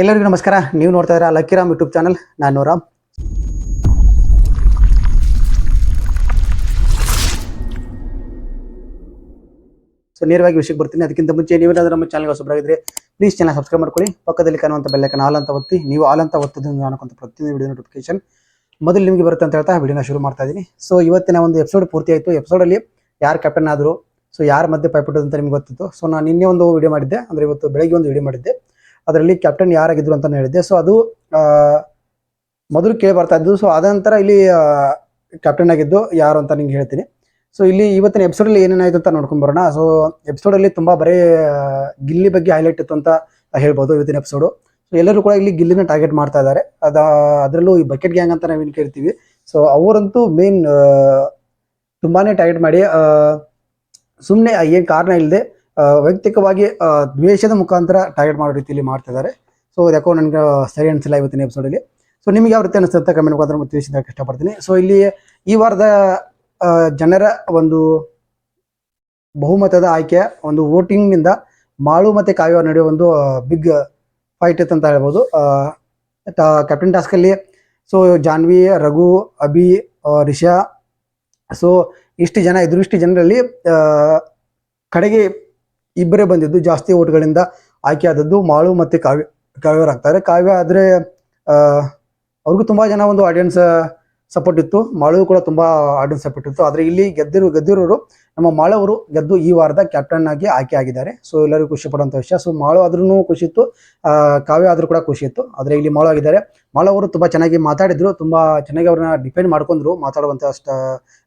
ಎಲ್ಲರಿಗೂ ನಮಸ್ಕಾರ. ನೀವು ನೋಡ್ತಾ ಇದ್ದೀರಾ ಲಕ್ಕಿರಾಮ್ ಯೂಟ್ಯೂಬ್ ಚಾನಲ್. ನಾನು ರಾಮ್. ಸೊ ನೇರವಾಗಿ ವಿಷಯಕ್ಕೆ ಬರ್ತೀನಿ. ಅದಕ್ಕಿಂತ ಮುಂಚೆ ನೀವೇನಾದರೂ ನಮ್ಮ ಚಾನಲ್ಗೆ ಹೊಸಬರಾಗಿದ್ರೆ ಪ್ಲೀಸ್ ಚಾನಲ್ ಸಬ್ಸ್ಕ್ರೈಬ್ ಮಾಡ್ಕೊಳ್ಳಿ. ಪಕ್ಕದಲ್ಲಿ ಕಾಣುವಂಥ ಬೆಲ್ಲೈಕನ್ ಆಲ್ ಅಂತ ಒತ್ತಿ, ನೀವು ಆಲ್ ಅಂತ ಒತ್ತೋದ್ರಿಂದ ಕಾಣುವಂಥ ಪ್ರತಿಯೊಂದು ವಿಡಿಯೋ ನೋಟಿಫಿಕೇಶನ್ ಮೊದಲು ನಿಮಗೆ ಬರುತ್ತೆ ಅಂತ ಹೇಳ್ತಾ ವಿಡಿಯೋನ ಶುರು ಮಾಡ್ತಾ ಇದ್ದೀನಿ. ಸೊ ಇವತ್ತಿನ ಒಂದು ಎಪಿಸೋಡ್ ಪೂರ್ತಿ ಆಯಿತು. ಎಪಿಸೋಡಲ್ಲಿ ಯಾರು ಕ್ಯಾಪ್ಟನ್ ಆದರು ಸೊ ಯಾರ ಮಧ್ಯೆ ಪೈಪಟ್ಟು ಅಂತ ನಿಮ್ಗೆ ಗೊತ್ತಿತ್ತು. ಸೊ ನಾನು ನಿನ್ನೆ ಒಂದು ವಿಡಿಯೋ ಮಾಡಿದ್ದೆ. ಅಂದರೆ ಇವತ್ತು ಬೆಳಗ್ಗೆ ಒಂದು ವಿಡಿಯೋ ಮಾಡಿದ್ದೆ. ಅದರಲ್ಲಿ ಕ್ಯಾಪ್ಟನ್ ಯಾರಾಗಿದ್ರು ಅಂತ ಹೇಳಿದ್ದೆ. ಸೊ ಅದು ಮೊದಲು ಕೇಳಿ ಬರ್ತಾ ಇದ್ದು ಸೊ ಅದ ನಂತರ ಇಲ್ಲಿ ಕ್ಯಾಪ್ಟನ್ ಆಗಿದ್ದು ಯಾರು ಅಂತ ನಿಂಗೆ ಹೇಳ್ತೀನಿ. ಸೊ ಇಲ್ಲಿ ಇವತ್ತಿನ ಎಪಿಸೋಡಲ್ಲಿ ಏನೇನಾಯಿತು ಅಂತ ನೋಡ್ಕೊಂಡು ಬರೋಣ. ಸೊ ಎಪಿಸೋಡಲ್ಲಿ ತುಂಬ ಬರೀ ಗಿಲ್ಲಿ ಬಗ್ಗೆ ಹೈಲೈಟ್ ಇತ್ತು ಅಂತ ಹೇಳ್ಬೋದು ಇವತ್ತಿನ ಎಪಿಸೋಡು ಸೊ ಎಲ್ಲರೂ ಕೂಡ ಇಲ್ಲಿ ಗಿಲ್ಲಿನ ಟಾರ್ಗೆಟ್ ಮಾಡ್ತಾ ಇದ್ದಾರೆ. ಅದ, ಅದರಲ್ಲೂ ಈ ಬಕೆಟ್ ಗ್ಯಾಂಗ್ ಅಂತ ನಾವೇನು ಕೇಳ್ತೀವಿ. ಸೊ ಅವರಂತೂ ಮೇನ್ ತುಂಬಾ ಟಾರ್ಗೆಟ್ ಮಾಡಿ ಸುಮ್ಮನೆ ಏನು ಕಾರಣ ಇಲ್ಲದೆ ವೈಯಕ್ತಿಕವಾಗಿ ದ್ವೇಷದ ಮುಖಾಂತರ ಟಾರ್ಗೆಟ್ ಮಾಡೋ ರೀತಿಯಲ್ಲಿ ಮಾಡ್ತಿದ್ದಾರೆ ಸೊ ಯಾಕೋ ನನಗೆ ಸರಿ ಅನಿಸಿಲ್ಲ ಇವತ್ತಿನ ಎಪಿಸೋಡಲ್ಲಿ ಸೊ ನಿಮಗೆ ಯಾವ ರೀತಿ ಅನಿಸುತ್ತೆ ಕಮೆಂಟ್ ಮುಖಾಂತರ ಮತ್ತೆ ತಿಳಿಸಿದಾಗ ಇಷ್ಟಪಡ್ತೀನಿ. ಸೊ ಇಲ್ಲಿ ಈ ವಾರದ ಜನರ ಒಂದು ಬಹುಮತದ ಆಯ್ಕೆ, ಒಂದು ವೋಟಿಂಗ್ನಿಂದ ಮಾಳು ಮತ್ತು ಕಾವ್ಯ ನಡೆಯುವ ಒಂದು ಬಿಗ್ ಫೈಟ್ ಇತ್ತು ಅಂತ ಹೇಳ್ಬೋದು. ಕ್ಯಾಪ್ಟನ್ ಟಾಸ್ಕಲ್ಲಿ ಸೊ ಜಾನ್ವಿ, ರಘು, ಅಭಿ ರಿಷಾ ಸೊ ಇಷ್ಟು ಜನ ಇದ್ರು ಇಷ್ಟು ಜನರಲ್ಲಿ ಕಡೆಗೆ ಇಬ್ಬರೇ ಬಂದಿದ್ದು. ಜಾಸ್ತಿ ಓಟ್ಗಳಿಂದ ಆಯ್ಕೆ ಆದದ್ದು ಮಾಳು ಮತ್ತೆ ಕಾವ್ಯ, ಕಾವ್ಯರಾಗ್ತಾರೆ. ಕಾವ್ಯ ಆದರೆ ಅವ್ರಿಗೂ ತುಂಬ ಜನ ಒಂದು ಆಡಿಯನ್ಸ್ ಸಪೋರ್ಟ್ ಇತ್ತು. ಮಾಳು ಕೂಡ ತುಂಬ ಆಡಿಯನ್ಸ್ ಸಪೋರ್ಟ್ ಇತ್ತು. ಆದರೆ ಇಲ್ಲಿ ಗೆದ್ದಿರು ಗೆದ್ದಿರೋರು ನಮ್ಮ ಮಾಳವರು ಗೆದ್ದು ಈ ವಾರದ ಕ್ಯಾಪ್ಟನ್ ಆಗಿ ಆಯ್ಕೆ ಆಗಿದ್ದಾರೆ. ಸೊ ಎಲ್ಲರಿಗೂ ಖುಷಿ ಪಡುವಂಥ ವಿಷಯ. ಸೊ ಮಾಳು ಆದ್ರೂ ಖುಷಿ ಇತ್ತು. ಕಾವ್ಯ ಆದ್ರೂ ಕೂಡ ಖುಷಿ ಇತ್ತು. ಆದರೆ ಇಲ್ಲಿ ಮಾಳು ಆಗಿದ್ದಾರೆ. ಮಾಳವರು ತುಂಬ ಚೆನ್ನಾಗಿ ಮಾತಾಡಿದ್ರು. ತುಂಬ ಚೆನ್ನಾಗಿ ಅವ್ರನ್ನ ಡಿಪೆಂಡ್ ಮಾಡ್ಕೊಂಡ್ರು ಮಾತಾಡುವಂಥ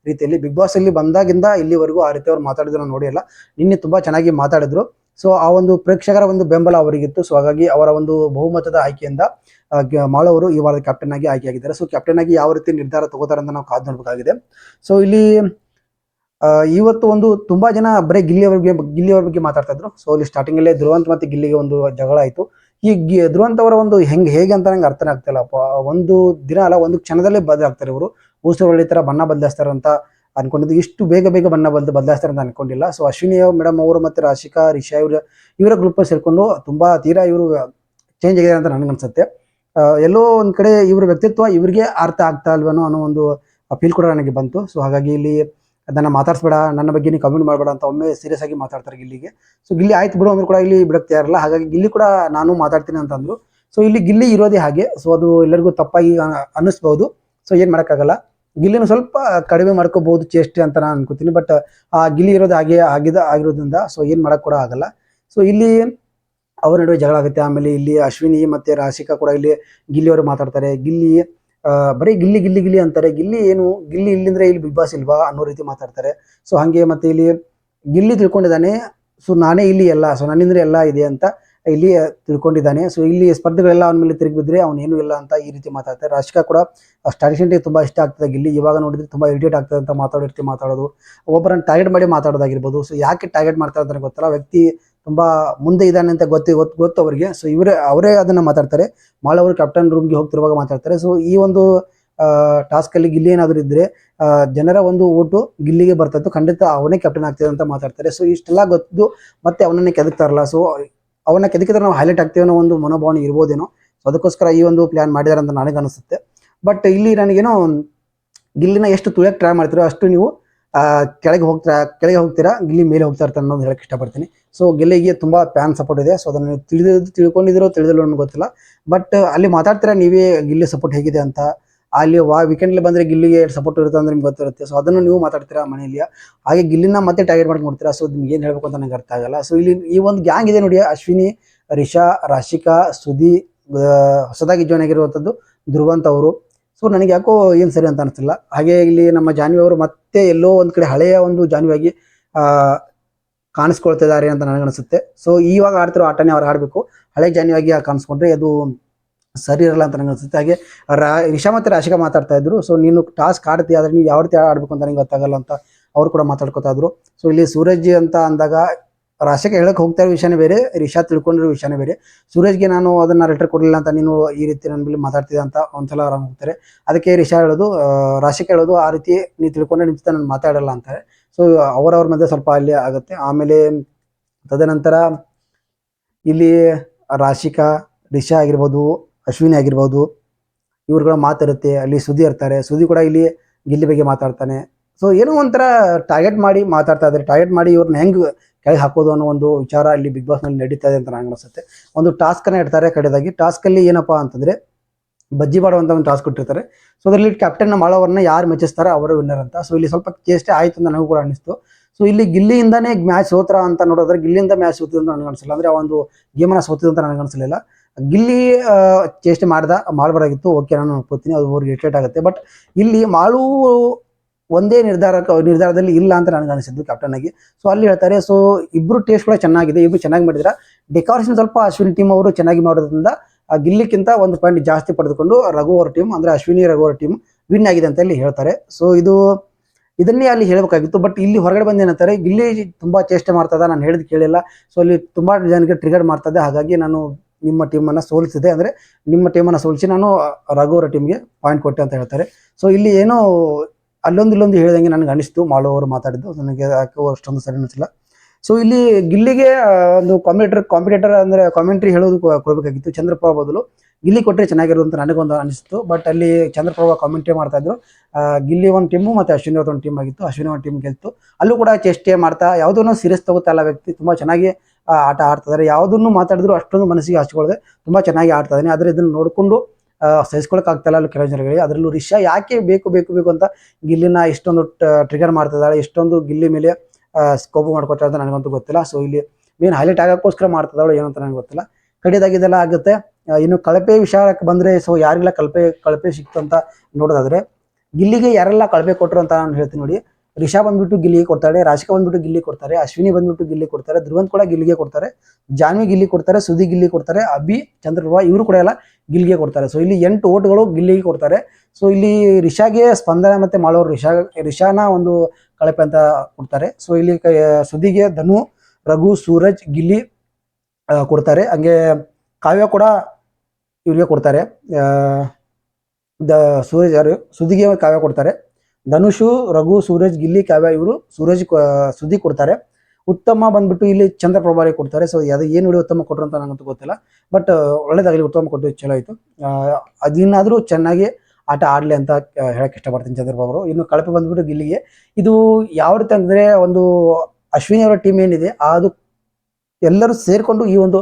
ರೀತಿಯಲ್ಲಿ. ಬಿಗ್ ಬಾಸ್ ಅಲ್ಲಿ ಬಂದಾಗಿಂದ ಇಲ್ಲಿವರೆಗೂ ಆ ರೀತಿ ಅವ್ರು ಮಾತಾಡಿದ್ರು ನೋಡಿಲ್ಲ. ನಿನ್ನೆ ತುಂಬಾ ಚೆನ್ನಾಗಿ ಮಾತಾಡಿದ್ರು. ಸೊ ಆ ಒಂದು ಪ್ರೇಕ್ಷಕರ ಒಂದು ಬೆಂಬಲ ಅವರಿಗಿತ್ತು. ಸೊ ಹಾಗಾಗಿ ಅವರ ಒಂದು ಬಹುಮತದ ಆಯ್ಕೆಯಿಂದ ಮಾಳವರು ಈ ವಾರದ ಕ್ಯಾಪ್ಟನ್ ಆಗಿ ಆಯ್ಕೆಯಾಗಿದ್ದಾರೆ. ಸೊ ಕ್ಯಾಪ್ಟನ್ ಆಗಿ ಯಾವ ರೀತಿ ನಿರ್ಧಾರ ತಗೋತಾರೆ ಅಂತ ನಾವು ಕಾದು ನೋಡಬೇಕಾಗಿದೆ. ಸೊ ಇಲ್ಲಿ ಇವತ್ತು ಒಂದು ತುಂಬಾ ಜನ ಬರೀ ಗಿಲ್ಲಿ ಅವ್ರ ಬಗ್ಗೆ ಗಿಲ್ಲಿ ಅವ್ರ ಬಗ್ಗೆ ಮಾತಾಡ್ತಾ ಇದ್ರು. ಸೊ ಇಲ್ಲಿ ಸ್ಟಾರ್ಟಿಂಗ್ ಅಲ್ಲೇ ಧ್ರುವಂತ್ ಮತ್ತೆ ಗಿಲ್ಲಿಗೆ ಒಂದು ಜಗಳ ಆಯ್ತು. ಈ ಧ್ರುವಂತ್ ಅವರ ಒಂದು ಹೆಂಗ್, ಹೇಗೆ ಅಂತ ನಂಗೆ ಅರ್ಥನೇ ಆಗ್ತಿಲ್ಲಪ್ಪ ಒಂದು ದಿನ ಅಲ್ಲ, ಒಂದು ಕ್ಷಣದಲ್ಲೇ ಬದಲಾಗ್ತಾರೆ ಇವರು. ಊಸರು ಒಳ್ಳೆ ತರ ಬಣ್ಣ ಬದಲಾಯಿಸ್ತಾರೆ ಅಂತ ಅನ್ಕೊಂಡಿದ್ದು. ಇಷ್ಟು ಬೇಗ ಬೇಗ ಬಣ್ಣ ಬಂದು ಬದಲಾಯಿಸ್ತಾರೆ ಅಂತ ಅನ್ಕೊಂಡಿಲ್ಲ. ಸೊ ಅಶ್ವಿನಿ ಮೇಡಮ್ ಅವರು ಮತ್ತೆ ರಾಶಿಕಾ, ರಿಷಾ ಇವರ ಇವರ ಗ್ರೂಪ್ ಸೇರಿಕೊಂಡು ತುಂಬಾ ತೀರಾ ಇವರು ಚೇಂಜ್ ಆಗಿದೆ ಅಂತ ನನಗನ್ಸುತ್ತೆ. ಅನ್ಸುತ್ತೆ ಎಲ್ಲೋ ಒಂದ್ ಕಡೆ ಇವ್ರ ವ್ಯಕ್ತಿತ್ವ ಇವರಿಗೆ ಅರ್ಥ ಆಗ್ತಾ ಇಲ್ವೇನೋ ಅನ್ನೋ ಒಂದು ಫೀಲ್ ಕೂಡ ನನಗೆ ಬಂತು. ಸೊ ಹಾಗಾಗಿ ಇಲ್ಲಿ ಅದನ್ನ ಮಾತಾಡಿಸ್ಬೇಡ, ನನ್ನ ಬಗ್ಗೆ ನೀವು ಕಮೆಂಟ್ ಮಾಡಬೇಡ ಅಂತ ಒಮ್ಮೆ ಸೀರಿಯಸ್ ಆಗಿ ಮಾತಾಡ್ತಾರೆ ಗಿಲ್ಲಿಗೆ. ಸೊ ಗಿಲ್ಲಿ ಆಯ್ತು ಬಿಡು ಅಂದ್ರೆ ಕೂಡ ಇಲ್ಲಿ ಬಿಡಕ್ಕೆ ತಯಾರಿಲ್ಲ. ಹಾಗಾಗಿ ಗಿಲ್ಲಿ ಕೂಡ ನಾನು ಮಾತಾಡ್ತೀನಿ ಅಂತಂದ್ರು. ಸೊ ಇಲ್ಲಿ ಗಿಲ್ಲಿ ಇರೋದೇ ಹಾಗೆ. ಸೊ ಅದು ಎಲ್ಲರಿಗೂ ತಪ್ಪಾಗಿ ಅನ್ನಿಸ್ಬಹುದು ಸೊ ಏನ್ ಮಾಡೋಕ್ಕಾಗಲ್ಲ. ಗಿಲ್ಲಿನ ಸ್ವಲ್ಪ ಕಡಿಮೆ ಮಾಡ್ಕೋಬಹುದು ಚೇಷ್ಟೆ ಅಂತ ನಾನು ಅನ್ಕೋತೀನಿ. ಬಟ್ ಆ ಗಿಲ್ಲಿ ಇರೋದು ಹಾಗೆ ಆಗಿದ, ಆಗಿರೋದ್ರಿಂದ ಸೊ ಏನು ಮಾಡಕ್ ಕೂಡ ಆಗಲ್ಲ. ಸೊ ಇಲ್ಲಿ ಅವ್ರ ನಡುವೆ ಜಗಳ ಆಗುತ್ತೆ. ಆಮೇಲೆ ಇಲ್ಲಿ ಅಶ್ವಿನಿ ಮತ್ತೆ ರಾಶಿಕಾ ಕೂಡ ಇಲ್ಲಿ ಗಿಲ್ಲಿ ಅವರು ಮಾತಾಡ್ತಾರೆ. ಗಿಲ್ಲಿ ಬರೀ ಗಿಲ್ಲಿ ಗಿಲ್ಲಿ ಗಿಲ್ಲಿ ಅಂತಾರೆ. ಗಿಲ್ಲಿ ಏನು, ಗಿಲ್ಲಿ ಇಲ್ಲಿಂದ್ರೆ ಇಲ್ಲಿ ಬಿಗ್ ಬಾಸ್ ಇಲ್ವಾ ಅನ್ನೋ ರೀತಿ ಮಾತಾಡ್ತಾರೆ. ಸೊ ಹಂಗೆ ಮತ್ತೆ ಇಲ್ಲಿ ಗಿಲ್ಲಿ ತಿಳ್ಕೊಂಡಿದ್ದಾನೆ. ಸೊ ನಾನೇ ಇಲ್ಲಿ ಎಲ್ಲ ಸೊ ನನ್ನಿಂದ್ರೆ ಎಲ್ಲ ಇದೆ ಅಂತ ಇಲ್ಲಿ ತಿಳ್ಕೊಂಡಿದ್ದಾನೆ. ಸೊ ಇಲ್ಲಿ ಸ್ಪರ್ಧೆಗಳೆಲ್ಲ ಅವನ ಮೇಲೆ ತಿರುಗಿ ಅವನು ಏನು ಇಲ್ಲ ಅಂತ ಈ ರೀತಿ ಮಾತಾಡ್ತಾರೆ. ರಾಶಿಕಾ ಕೂಡ ಸ್ಟಾರ್ಟಿಂಗ್ ತುಂಬಾ ಇಷ್ಟ ಆಗ್ತದೆ. ಗಿಲ್ಲಿ ಇವಾಗ ನೋಡಿದ್ರೆ ತುಂಬಾ ಇರಿಟೇಟ್ ಆಗ್ತದೆ ಅಂತ ಮಾತಾಡೋ ರೀತಿ ಮಾತಾಡೋದು. ಒಬ್ಬರನ್ನು ಟಾರ್ಗೆಟ್ ಮಾಡಿ ಮಾತಾಡೋದಾಗಿರ್ಬೋದು. ಸೊ ಯಾಕೆ ಟಾರ್ಗೆಟ್ ಮಾಡ್ತಾರೆ ಅಂತ ಗೊತ್ತಲ್ಲ? ವ್ಯಕ್ತಿ ತುಂಬಾ ಮುಂದೆ ಇದ್ದಾನೆ ಅಂತ ಗೊತ್ತಿ ಗೊತ್ತು ಗೊತ್ತು ಅವರಿಗೆ. ಸೊ ಇವರೇ, ಅವರೇ ಅದನ್ನ ಮಾತಾಡ್ತಾರೆ. ಮಾಳ ಅವರು ಕ್ಯಾಪ್ಟನ್ ರೂಮ್ಗೆ ಹೋಗ್ತಿರುವಾಗ ಮಾತಾಡ್ತಾರೆ. ಸೊ ಈ ಒಂದು ಟಾಸ್ಕಲ್ಲಿ ಗಿಲ್ಲಿ ಏನಾದರೂ ಇದ್ದರೆ ಜನರ ಒಂದು ಓಟು ಗಿಲ್ಲಿಗೆ ಬರ್ತಾ ಖಂಡಿತ ಅವನೇ ಕ್ಯಾಪ್ಟನ್ ಆಗ್ತದೆ ಅಂತ ಮಾತಾಡ್ತಾರೆ. ಸೊ ಇಷ್ಟೆಲ್ಲ ಗೊತ್ತು, ಮತ್ತೆ ಅವನನ್ನೇ ಕೆದಕ್ತಾರಲ್ಲ ಸೊ ಅವನ್ನ ಕೆದಕಿದ್ರೆ ನಾವು ಹೈಲೈಟ್ ಆಗ್ತೀವಿ ಅನ್ನೋ ಒಂದು ಮನೋಭಾವನೆ ಇರ್ಬೋದೇನೋ. ಸೊ ಅದಕ್ಕೋಸ್ಕರ ಈ ಒಂದು ಪ್ಲಾನ್ ಮಾಡಿದಾರೆ ಅಂತ ನನಗೆ ಅನಿಸುತ್ತೆ. ಬಟ್ ಇಲ್ಲಿ ನನಗೇನೋ ಗಿಲ್ಲಿನ ಎಷ್ಟು ತುಳಿಯಕ್ಕೆ ಟ್ರೈ ಮಾಡ್ತೀರೋ ಅಷ್ಟು ನೀವು ಕೆಳಗೆ ಹೋಗ್ತೀರಾ ಕೆಳಗೆ ಹೋಗ್ತೀರಾ, ಗಿಲ್ಲಿ ಮೇಲೆ ಹೋಗ್ತಾ ಇರ್ತಾರೆ ಅನ್ನೋದು ಹೇಳಕ್ ಇಷ್ಟಪಡ್ತೀನಿ. ಸೊ ಗಿಲ್ಲಿಗೆ ತುಂಬ ಪ್ಯಾನ್ ಸಪೋರ್ಟ್ ಇದೆ. ಸೊ ಅದನ್ನು ತಿಳಿದು ತಿಳ್ಕೊಂಡಿದಿರೋ ತಿಳಿದಿರೋ ನನಗೆ ಗೊತ್ತಿಲ್ಲ. ಬಟ್ ಅಲ್ಲಿ ಮಾತಾಡ್ತೀರಾ, ನೀವೇ ಗಿಲ್ಲಿ ಸಪೋರ್ಟ್ ಹೇಗಿದೆ ಅಂತ? ಅಲ್ಲಿ ವಾ ವೀಕೆಂಡ್ಲಿ ಬಂದ್ರೆ ಗಿಲ್ಲಿಗೆ ಸಪೋರ್ಟ್ ಇರುತ್ತೆ ಅಂದ್ರೆ ನಿಮ್ಗೆ ಗೊತ್ತಿರುತ್ತೆ. ಸೊ ಅದನ್ನು ನೀವು ಮಾತಾಡ್ತೀರಾ ಮನೆಯಲ್ಲಿ? ಹಾಗೆ ಗಿಲ್ಲಿನ ಮತ್ತೆ ಟಾರ್ಗೆಟ್ ಮಾಡ್ಕೊಡ್ತೀರಾ ಸೊ ನಿಮ್ಗೆ ಏನು ಹೇಳ್ಬೇಕು ಅಂತ ನನಗೆ ಅರ್ಥ ಆಗಲ್ಲ. ಸೊ ಇಲ್ಲಿ ಈ ಒಂದು ಗ್ಯಾಂಗ್ ಇದೆ ನೋಡಿ, ಅಶ್ವಿನಿ, ರಿಷಾ, ರಾಶಿಕಾ ಸುದಿ ಹೊಸದಾಗಿ ಜಾಯ್ನ್ ಆಗಿರುವಂಥದ್ದು ಧ್ರುವಂತ್ ಅವರು. ಸೊ ನನಗೆ ಯಾಕೋ ಏನು ಸರಿ ಅಂತ ಅನಿಸ್ತಿಲ್ಲ ಹಾಗೆ ಇಲ್ಲಿ ನಮ್ಮ ಜಾನ್ವಿ ಅವರು ಮತ್ತೆ ಎಲ್ಲೋ ಒಂದ್ ಕಡೆ ಹಳೆಯ ಒಂದು ಜಾನ್ವಿಯಾಗಿ ಕಾಣಿಸ್ಕೊಳ್ತಿದ್ದಾರೆ ಅಂತ ನನಗನ್ಸುತ್ತೆ ಸೊ ಇವಾಗ ಆಡ್ತಿರೋ ಆಟನೇ ಅವ್ರು ಆಡಬೇಕು. ಹಳೆ ಜಾನ್ವಿಯಾಗಿ ಕಾಣಿಸ್ಕೊಂಡ್ರೆ ಅದು ಸರಿ ಇರಲ್ಲ ಅಂತ ನನಗೆ ಅನಿಸುತ್ತೆ. ಹಾಗೆ ರಾ ರಿಷಾ ಮತ್ತು ರಾಶಿಕಾ ಮಾತಾಡ್ತಾ ಇದ್ರು. ಸೊ ನೀನು ಟಾಸ್ಕ್ ಆಡ್ತೀಯ ಆದರೆ ನೀವು ಯಾವ ರೀತಿ ಆಡ್ಬೇಕು ಅಂತ ನನಗೆ ಗೊತ್ತಾಗಲ್ಲ ಅಂತ ಅವ್ರು ಕೂಡ ಮಾತಾಡ್ಕೊತಾ ಇದ್ರು. ಸೊ ಇಲ್ಲಿ ಸೂರಜ್ ಅಂತ ಅಂದಾಗ ರಾಶಿಕ ಹೇಳಕ್ಕೆ ಹೋಗ್ತಾ ಇರೋ ವಿಷಯನೇ ಬೇರೆ, ರಿಷಾ ತಿಳ್ಕೊಂಡಿರೋ ವಿಷಯನೇ ಬೇರೆ. ಸೂರಜ್ಗೆ ನಾನು ಅದನ್ನ ಲೆಟರ್ ಕೊಡಲಿಲ್ಲ ಅಂತ ನೀನು ಈ ರೀತಿ ನನ್ನ ಮೇಲೆ ಮಾತಾಡ್ತಿದ್ದೆ ಅಂತ ಒಂದ್ಸಲ ಆರಾಮ್ ಹೋಗ್ತಾರೆ. ಅದಕ್ಕೆ ರಿಷಾ ಹೇಳೋದು ರಾಶಿಕ ಹೇಳೋದು, ಆ ರೀತಿ ನೀ ತಿಳ್ಕೊಂಡ್ರೆ ನಿಂತ ನಾನು ಮಾತಾಡಲ್ಲ ಅಂತಾರೆ ಸೊ ಅವರವ್ರ ಮಧ್ಯೆ ಸ್ವಲ್ಪ ಅಲ್ಲಿ ಆಗುತ್ತೆ. ಆಮೇಲೆ ತದನಂತರ ಇಲ್ಲಿ ರಾಶಿಕಾ, ರಿಷಾ ಆಗಿರ್ಬೋದು ಅಶ್ವಿನಿ ಆಗಿರ್ಬೋದು, ಇವ್ರುಗಳ ಮಾತಿರುತ್ತೆ ಅಲ್ಲಿ ಸುದ್ದಿ ಇರ್ತಾರೆ, ಸುದ್ದಿ ಕೂಡ ಇಲ್ಲಿ ಗಿಲ್ಲಿ ಬಗ್ಗೆ ಮಾತಾಡ್ತಾನೆ. ಸೊ ಏನೋ ಒಂಥರ ಟಾರ್ಗೆಟ್ ಮಾಡಿ ಮಾತಾಡ್ತಾ ಇದ್ದಾರೆ ಟಾರ್ಗೆಟ್ ಮಾಡಿ ಇವ್ರನ್ನ ಹೆಂಗೆ ಕೆಳಗೆ ಹಾಕೋದು ಅನ್ನೋ ಒಂದು ವಿಚಾರ ಇಲ್ಲಿ ಬಿಗ್ ಬಾಸ್ನಲ್ಲಿ ನಡೀತಾ ಇದೆ ಅಂತ ನಂಗೆ ಅನಿಸುತ್ತೆ. ಒಂದು ಟಾಸ್ಕನ್ನು ಇಡ್ತಾರೆ ಕಡೆದಾಗಿ. ಟಾಸ್ಕಲ್ಲಿ ಏನಪ್ಪ ಅಂತಂದರೆ, ಬಜ್ಜಿ ಮಾಡುವಂಥ ಒಂದು ಟಾಸ್ಕ್ ಕೊಟ್ಟಿರ್ತಾರೆ. ಸೊ ಅದರಲ್ಲಿ ಕ್ಯಾಪ್ಟನ್ನ ಮಾಳವರನ್ನ ಯಾರು ಮೆಚ್ಚಿಸ್ತಾರೆ ಅವರು ವಿನ್ನರ್ ಅಂತ. ಸೊ ಇಲ್ಲಿ ಸ್ವಲ್ಪ ಚೇಷ್ಟೆ ಆಯಿತು ಅಂತ ನನಗೂ ಕೂಡ ಅನಿಸ್ತು. ಸೊ ಇಲ್ಲಿ ಗಿಲ್ಲಿಯಿಂದನೇ ಮ್ಯಾಚ್ ಸೋತ್ರ ಅಂತ ನೋಡೋದ್ರೆ ಗಿಲ್ಲಿಯಿಂದ ಮ್ಯಾಚ್ ಸೋತಿದೆ ಅಂತ ನನಗೆ ಅನಿಸಲ್ಲ. ಅಂದರೆ ಆ ಒಂದು ಗೇಮನ್ನು ಸೋತಿದೆ ಅಂತ ನನಗೆ ಅನಿಸಲಿಲ್ಲ. ಗಿಲ್ಲಿ ಚೇಷ್ಟೆ ಮಾಡ್ದ, ಮಾಡಬಾರ್ದಾಗಿತ್ತು, ಓಕೆ, ನಾನು ಒಪ್ಕೋತೀನಿ, ಅದು ಅವ್ರಿಗೆ ಇರಿಟೇಟ್ ಆಗುತ್ತೆ. ಬಟ್ ಇಲ್ಲಿ ಮಾಳು ಒಂದೇ ನಿರ್ಧಾರ ನಿರ್ಧಾರದಲ್ಲಿ ಇಲ್ಲ ಅಂತ ನನಗೆ ಅನಿಸಿದ್ದು ಕ್ಯಾಪ್ಟನ್ ಆಗಿ. ಸೊ ಅಲ್ಲಿ ಹೇಳ್ತಾರೆ ಸೊ ಇಬ್ರು ಟೇಸ್ಟ್ ಕೂಡ ಚೆನ್ನಾಗಿದೆ, ಇಬ್ರು ಚೆನ್ನಾಗಿ ಮಾಡಿದ್ರ. ಡೆಕೋರೇಷನ್ ಸ್ವಲ್ಪ ಅಶ್ವಿನಿ ಟೀಮ್ ಅವರು ಚೆನ್ನಾಗಿ ಮಾಡೋದ್ರಿಂದ ಗಿಲ್ಲಿಕ್ಕಿಂತ ಒಂದು ಪಾಯಿಂಟ್ ಜಾಸ್ತಿ ಪಡೆದುಕೊಂಡು ರಘು ಅವ್ರ ಟೀಮ್ ಅಂದ್ರೆ ಅಶ್ವಿನಿ, ರಘು ಅವರ ಟೀಮ್ ವಿನ್ ಆಗಿದೆ ಅಂತ ಅಲ್ಲಿ ಹೇಳ್ತಾರೆ. ಸೊ ಇದು, ಇದನ್ನೇ ಅಲ್ಲಿ ಹೇಳಬೇಕಾಗಿತ್ತು. ಬಟ್ ಇಲ್ಲಿ ಹೊರಗಡೆ ಬಂದು ಏನಂತಾರೆ, ಗಿಲ್ಲಿ ತುಂಬಾ ಚೇಷ್ಟೆ ಮಾಡ್ತದ, ನಾನು ಹೇಳಿದ್ ಕೇಳಿಲ್ಲ. ಸೊ ಅಲ್ಲಿ ತುಂಬಾ ಜನಕ್ಕೆ ಟ್ರಿಗರ್ ಮಾಡ್ತದೆ. ಹಾಗಾಗಿ ನಾನು ನಿಮ್ಮ ಟೀಮನ್ನು ಸೋಲಿಸಿದೆ ಅಂದ್ರೆ ನಿಮ್ಮ ಟೀಮನ್ನು ಸೋಲಿಸಿ ನಾನು ರಘು ಅವರ ಟೀಮ್ಗೆ ಪಾಯಿಂಟ್ ಕೊಟ್ಟೆ ಅಂತ ಹೇಳ್ತಾರೆ. ಸೊ ಇಲ್ಲಿ ಏನೋ ಅಲ್ಲೊಂದು ಇಲ್ಲೊಂದು ಹೇಳಿದಂಗೆ ನನಗೆ ಅನಿಸ್ತು. ಮಾಳು ಅವರು ಮಾತಾಡಿದ್ದು. ನನಗೆ ಅಷ್ಟೊಂದು ಸರಿ ಅನಿಸಿಲ್ಲ. ಸೊ ಇಲ್ಲಿ ಗಿಲ್ಲಿಗೆ ಒಂದು ಕಾಂಪಿಟೇಟರ್ ಕಾಂಪಿಟೇಟರ್ ಅಂದ್ರೆ ಕಾಮೆಂಟ್ರಿ ಹೇಳೋದು ಕೊಡಬೇಕಾಗಿತ್ತು. ಚಂದ್ರಪ್ರಭಾ ಬದಲು. ಗಿಲ್ಲಿ ಕೊಟ್ಟರೆ ಚೆನ್ನಾಗಿರೋದು ಅಂತ ನನಗೊಂದು ಅನಿಸ್ತು. ಬಟ್ ಅಲ್ಲಿ ಚಂದ್ರಪ್ರಭ ಕಾಮೆಂಟ್ರಿ ಮಾಡ್ತಾ ಇದ್ರು. ಗಿಲ್ಲಿ ಒಂದು ಟೀಮು ಮತ್ತೆ ಅಶ್ವಿನಿ ಅವ್ರದ್ದು ಒಂದು ಟೀಮ್ ಆಗಿತ್ತು. ಅಶ್ವಿನಿ ಒಂದು ಟೀಮ್ ಗೆಲ್ತು. ಅಲ್ಲೂ ಕೂಡ ಚೆಸ್ಟೇ ಮಾಡ್ತಾ ಯಾವುದೋ ಸೀರಿಯಸ್ ತಗೋತಾ ಇಲ್ಲ ವ್ಯಕ್ತಿ ತುಂಬಾ ಚೆನ್ನಾಗಿ ಆಟ ಆಡ್ತಿದ್ದಾರೆ ಯಾವುದನ್ನು ಮಾತಾಡಿದ್ರು ಅಷ್ಟೊಂದು ಮನಸ್ಸಿಗೆ ಹಚ್ಕೊಳ್ಳದೆ ತುಂಬಾ ಚೆನ್ನಾಗಿ ಆಡ್ತಾ ಇದ್ದಾನೆ ಆದ್ರೆ ಇದನ್ನ ನೋಡಿಕೊಂಡು ಸಹಿಸ್ಕೊಳಕ್ ಆಗ್ತಿಲ್ಲ ಅಲ್ಲಿ ಕೆಲವು ಜನಗಳಿಗೆ. ಅದರಲ್ಲೂ ರಿಷಾ ಯಾಕೆ ಬೇಕು ಬೇಕು ಬೇಕು ಅಂತ ಗಿಲ್ಲಿನ ಇಷ್ಟೊಂದು ಟ್ರಿಗರ್ ಮಾಡ್ತಿದ್ದಾಳೆ, ಇಷ್ಟೊಂದು ಗಿಲ್ಲಿ ಮೇಲೆ ಸ್ಕೋಪ್ ಮಾಡ್ಕೊತಾಳೆ ಅಂತ ನನಗಂತೂ ಗೊತ್ತಿಲ್ಲ. ಸೊ ಇಲ್ಲಿ ಮೇನ್ ಹೈಲೈಟ್ ಆಗೋಕ್ಕೋಸ್ಕರ ಮಾಡ್ತಿದ್ದಾಳು ಏನು ಅಂತ ನನಗೆ ಗೊತ್ತಿಲ್ಲ. ಕಡಿದಾಗಿದೆಲ್ಲ ಆಗುತ್ತೆ. ಇನ್ನು ಕಳಪೆ ವಿಚಾರಕ್ಕೆ ಬಂದ್ರೆ ಸೊ ಯಾರಿಗೆಲ್ಲ ಕಳಪೆ ಕಳಪೆ ಸಿಕ್ತು ಅಂತ ನೋಡೋದಾದ್ರೆ, ಗಿಲ್ಲಿಗೆ ಯಾರೆಲ್ಲ ಕಳಪೆ ಕೊಟ್ಟರು ಅಂತ ನಾನು ಹೇಳ್ತೀನಿ ನೋಡಿ. ರಿಷಾ ಬಂದ್ಬಿಟ್ಟು ಗಿಲ್ಲಿಗೆ ಕೊಡ್ತಾರೆ ರಾಶಿಕಾ ಬಂದ್ಬಿಟ್ಟು ಗಿಲ್ಲಿ ಕೊಡ್ತಾರೆ, ಅಶ್ವಿನಿ ಬಂದ್ಬಿಟ್ಟು ಗಿಲ್ಲಿ ಕೊಡ್ತಾರೆ ಧ್ರುವಂತ್ ಕೂಡ ಗಿಲ್ಲಿಗೆ ಕೊಡ್ತಾರೆ, ಜಾನ್ವಿ ಗಿಲ್ಲಿ ಕೊಡ್ತಾರೆ ಸುದಿ ಗಿಲ್ಲಿ ಕೊಡ್ತಾರೆ, ಅಭಿ, ಚಂದ್ರಪ್ರಭಾ ಇವರು ಕೂಡ ಎಲ್ಲ ಗಿಲ್ಲಿಗೆ ಕೊಡ್ತಾರೆ. ಸೊ ಇಲ್ಲಿ ಎಂಟು ಓಟ್ಗಳು ಗಿಲ್ಲಿಗೆ ಕೊಡ್ತಾರೆ. ಸೊ ಇಲ್ಲಿ ರಿಷಾಗೆ ಸ್ಪಂದನ ಮತ್ತೆ ಮಾಡೋರು ರಿಷಾ, ರಿಷಾನ ಒಂದು ಕಳಪೆ ಅಂತ ಕೊಡ್ತಾರೆ. ಸೊ ಇಲ್ಲಿ ಸುದಿಗೆ ಧನು, ರಘು, ಸೂರಜ್, ಗಿಲ್ಲಿ ಕೊಡ್ತಾರೆ. ಹಂಗೆ ಕಾವ್ಯ ಕೂಡ ಇವರಿಗೆ ಕೊಡ್ತಾರೆ. ದ, ಸೂರಜ್ ಯಾರು ಸುದಿಗೆ ಕಾವ್ಯ ಕೊಡ್ತಾರೆ. ಧನುಷು, ರಘು, ಸೂರಜ್, ಗಿಲ್ಲಿ, ಕಾವ್ಯ ಇವರು ಸೂರಜ್ ಸುದ್ದಿ ಕೊಡ್ತಾರೆ. ಉತ್ತಮ ಬಂದ್ಬಿಟ್ಟು ಇಲ್ಲಿ ಚಂದ್ರ ಪ್ರಭಾರಿ ಕೊಡ್ತಾರೆ. ಸೊ ಅದು ಏನು ವಿಡಿಯೋ ಉತ್ತಮ ಕೊಟ್ಟರು ಅಂತ ನನಗಂತೂ ಗೊತ್ತಿಲ್ಲ. ಬಟ್ ಒಳ್ಳೇದಾಗಲಿ, ಉತ್ತಮ ಕೊಟ್ಟು ಚಲೋ ಆಯಿತು. ಅದಿನ್ನಾದರೂ ಚೆನ್ನಾಗಿ ಆಟ ಆಡಲಿ ಅಂತ ಹೇಳಕ್ಕೆ ಹೇಳಕ್ ಇಷ್ಟಪಡ್ತೀನಿ ಅವರು ಇನ್ನು ಕಳಪೆ ಬಂದ್ಬಿಟ್ಟು ಗಿಲ್ಲಿಗೆ. ಇದು ಯಾವ ರೀತಿ ಅಂದರೆ ಒಂದು ಅಶ್ವಿನಿ ಅವರ ಟೀಮ್ ಏನಿದೆ, ಅದು ಎಲ್ಲರೂ ಸೇರಿಕೊಂಡು ಈ ಒಂದು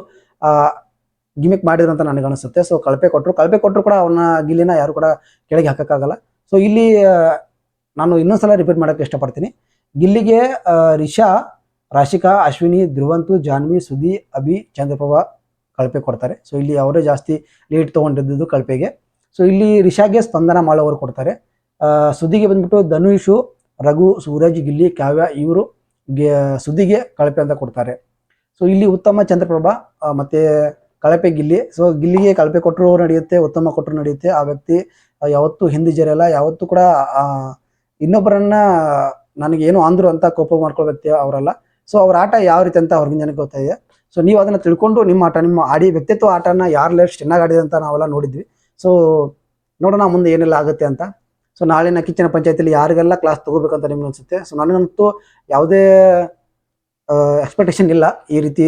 ಗಿಮಿಕ್ ಮಾಡಿದ್ರು ಅಂತ ನನಗೆ ಅನಿಸುತ್ತೆ. ಸೊ ಕಳಪೆ ಕೊಟ್ಟರು ಕಳಪೆ ಕೊಟ್ಟರು ಕೂಡ ಅವನ ಗಿಲ್ಲಿನ ಯಾರು ಕೂಡ ಕೆಳಗೆ ಹಾಕೋಕ್ಕಾಗಲ್ಲ. ಸೊ ಇಲ್ಲಿ ನಾನು ಇನ್ನೊಂದ್ಸಲ ರಿಪೀಟ್ ಮಾಡೋಕ್ಕೆ ಇಷ್ಟಪಡ್ತೀನಿ. ಗಿಲ್ಲಿಗೆ ರಿಷಾ, ರಾಶಿಕಾ, ಅಶ್ವಿನಿ, ಧ್ರುವಂತು, ಜಾನ್ವಿ ಸುದಿ ಅಭಿ, ಚಂದ್ರಪ್ರಭಾ ಕಳಪೆ ಕೊಡ್ತಾರೆ. ಸೊ ಇಲ್ಲಿ ಅವರೇ ಜಾಸ್ತಿ ಲೀಡ್ ತೊಗೊಂಡಿದ್ದು ಕಳಪೆಗೆ. ಸೊ ಇಲ್ಲಿ ರಿಷಾಗೆ ಸ್ಪಂದನ ಮಾಡೋವರು ಕೊಡ್ತಾರೆ. ಸುದ್ದಿಗೆ ಬಂದ್ಬಿಟ್ಟು ಧನುಷು, ರಘು, ಸೂರಜ್, ಗಿಲ್ಲಿ, ಕಾವ್ಯ ಇವರು ಸುದ್ದಿಗೆ ಕಳಪೆ ಅಂತ ಕೊಡ್ತಾರೆ. ಸೊ ಇಲ್ಲಿ ಉತ್ತಮ ಚಂದ್ರಪ್ರಭಾ ಮತ್ತು ಕಳಪೆ ಗಿಲ್ಲಿ. ಸೊ ಗಿಲ್ಲಿಗೆ ಕಳಪೆ ಕೊಟ್ಟರು ನಡೆಯುತ್ತೆ, ಉತ್ತಮ ಕೊಟ್ಟರು ನಡೆಯುತ್ತೆ. ಆ ವ್ಯಕ್ತಿ ಯಾವತ್ತೂ ಹಿಂದಿ ಜರಿಯಲ್ಲ, ಯಾವತ್ತೂ ಕೂಡ ಇನ್ನೊಬ್ಬರನ್ನ ನನಗೆ ಏನು ಅಂದ್ರು ಅಂತ ಕೋಪ ಮಾಡ್ಕೊಳ್ಬೇಕು ಅವರಲ್ಲ. ಸೊ ಅವ್ರ ಆಟ ಯಾವ ರೀತಿ ಅಂತ ಅವ್ರಿಗೆ ಜನಕ್ಕೆ ಗೊತ್ತಿದೆ ಸೊ ನೀವು ಅದನ್ನ ತಿಳ್ಕೊಂಡು ನಿಮ್ಮ ಆಟ, ನಿಮ್ಮ ಆಡಿ ವ್ಯಕ್ತಿತ್ವ ಆಟನ ಯಾರು ಎಷ್ಟು ಚೆನ್ನಾಗಿ ಆಡಿದೆ ಅಂತ ನಾವೆಲ್ಲ ನೋಡಿದ್ವಿ. ಸೊ ನೋಡೋಣ ಮುಂದೆ ಏನೆಲ್ಲ ಆಗುತ್ತೆ ಅಂತ. ಸೊ ನಾಳಿನ ಕಿಚ್ಚಿನ ಪಂಚಾಯತಿಲಿ ಯಾರಿಗೆಲ್ಲ ಕ್ಲಾಸ್ ತಗೋಬೇಕಂತ ನಿಮ್ಗೆ ಅನ್ಸುತ್ತೆ? ಸೊ ನನಗಂತೂ ಯಾವುದೇ ಎಕ್ಸ್ಪೆಕ್ಟೇಷನ್ ಇಲ್ಲ ಈ ರೀತಿ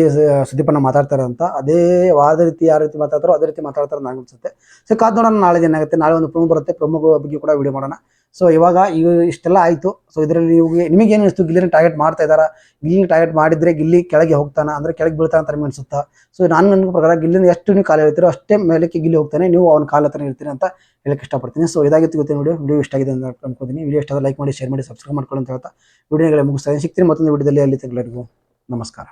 ಸುದೀಪನ್ನ ಮಾತಾಡ್ತಾರೆ ಅಂತ. ಅದೇ ವಾದ ರೀತಿ ಯಾವ ರೀತಿ ಮಾತಾಡ್ತಾರೋ ಅದೇ ರೀತಿ ಮಾತಾಡ್ತಾರೆ ನನಗೆ ಅನ್ಸುತ್ತೆ. ಸೊ ಕಾದ್ ನೋಡೋಣ ನಾಳೆ ಏನಾಗುತ್ತೆ. ನಾಳೆ ಒಂದು ಪ್ರಮುಖ ಬರುತ್ತೆ. ಪ್ರಮುಖ ಬಗ್ಗೆ ಕೂಡ ವಿಡಿಯೋ ಮಾಡೋಣ. ಸೊ ಇವಾಗ ಈಗ ಇಷ್ಟೆಲ್ಲ ಆಯಿತು. ಸೊ ಇದರಲ್ಲಿ ನಿಮಗೆ ಏನು ಅನಿಸ್ತು? ಗಿಲ್ಲಿನ ಟಾರ್ಗೆಟ್ ಮಾಡ್ತಾ ಇದ್ದಾರಾ? ಗಿಲ್ಲಿನ ಟಾರ್ಗೆಟ್ ಮಾಡಿದರೆ ಗಿಲ್ಲಿ ಕೆಳಗೆ ಹೋಗ್ತಾನೆ? ಅಂದರೆ ಕೆಳಗೆ ಬೀಳ್ತಾನೆ ಅಂತ ನಿಮಗೆ ಅನ್ಸುತ್ತಾ? ಸೊ ನಾನು ನನ್ನ ಪ್ರಕಾರ ಗಿಲ್ಲಿನ ಎಷ್ಟು ನೀವು ಕಾಲ ಹೇಳ್ತೀರೋ ಅಷ್ಟೇ ಮೇಲಕ್ಕೆ ಗಿಲ್ಲಿ ಹೋಗ್ತಾನೆ. ನೀವು ಅವ್ನ ಕಾಲ ಹತ್ರ ಇರ್ತೀನಿ ಅಂತ ಹೇಳಕ್ಕೆ ಇಷ್ಟಪಡ್ತೀನಿ. ಸೊ ಇದಾಗಿತ್ತು ಗೊತ್ತಿನ ವಿಡಿಯೋ ವಿಡಿಯೋ ಇಷ್ಟ ಆಗಿದೆ ಅಂತ ಅನ್ಕೋತೀನಿ. ವಿಡಿಯೋ ಇಷ್ಟ ಲೈಕ್ ಮಾಡಿ ಶೇರ್ ಮಾಡಿ ಸಬ್ಸ್ಕ್ರೈಬ್ ಮಾಡ್ಕೊಳ್ಳಿ ಅಂತ ಹೇಳ್ತಾ. ವಿಡಿಯೋಗಳೇ ಮುಗಿಸ್ತಾ ಸಿಗ್ತೀನಿ ಮತ್ತೊಂದು ವಿಡಿಯೋದಲ್ಲಿ. ಅಲ್ಲಿ ತೆಗೆಲ್ಲರಿಗೂ ನಮಸ್ಕಾರ.